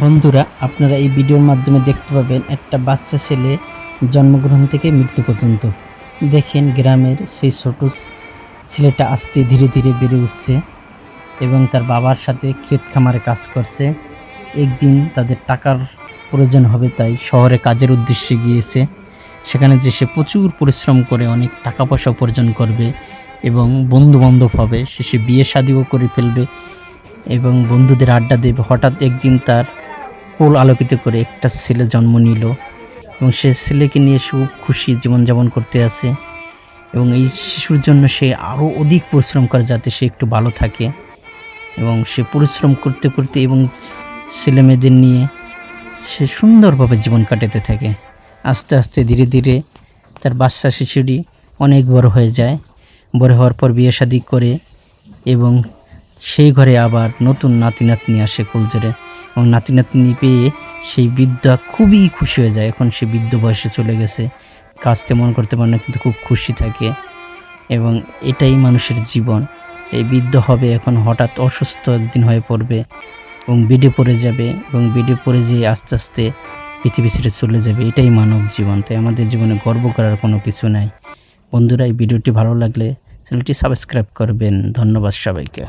বন্ধুরা, আপনারা এই ভিডিওর মাধ্যমে দেখতে পাবেন একটা বাচ্চা ছেলে জন্মগ্রহণ থেকে মৃত্যু পর্যন্ত। দেখেন গ্রামের সেই ছোট ছেলেটা আস্তে ধীরে ধীরে বেড়ে উঠছে এবং তার বাবার সাথে ক্ষেত খামারে কাজ করছে। একদিন তাদের টাকার প্রয়োজন হবে, তাই শহরে কাজের উদ্দেশ্যে গিয়েছে। সেখানে যে সে প্রচুর পরিশ্রম করে, অনেক টাকা পয়সা উপার্জন করবে এবং বন্ধু বান্ধব হবে শেষে বিয়ে শাদিও করে ফেলবে এবং বন্ধুদের আড্ডা দেবে। হঠাৎ একদিন তার কোল আলোকিত করে একটা ছেলে জন্ম নিল এবং সে ছেলেকে নিয়ে খুব খুশি জীবনযাপন করতে আছে এবং এই শিশুর জন্য সে আরও অধিক পরিশ্রম করে যাতে সে একটু ভালো থাকে এবং সে পরিশ্রম করতে করতে এবং ছেলে মেয়েদের নিয়ে সে সুন্দরভাবে জীবন কাটাতে থাকে। আস্তে আস্তে ধীরে ধীরে তার বাচ্চা শিশুটি অনেক বড় হয়ে যায়। বড় হওয়ার পর বিয়ে শাদি করে এবং সেই ঘরে আবার নতুন নাতি নাতনি আসে কুলজরে এবং নাতি নাতনি পেয়ে সেই বৃদ্ধা খুবই খুশি হয়ে যায়। এখন সে বৃদ্ধ বয়সে চলে গেছে। কাজ তেমন করতে পারে না, কিন্তু খুব খুশি থাকে এবং এটাই মানুষের জীবন। এই বৃদ্ধ হবে এখন হঠাৎ অসুস্থ একদিন হয়ে পড়বে এবং বেডে পড়ে যাবে এবং বেডে পড়ে যেয়ে আস্তে আস্তে পৃথিবী ছেড়ে চলে যাবে। এটাই মানব জীবন। তাই আমাদের জীবনে গর্ব করার কোনো কিছু নাই। বন্ধুরা, এই ভিডিওটি ভালো লাগলে চ্যানেলটি সাবস্ক্রাইব করবেন। ধন্যবাদ সবাইকে।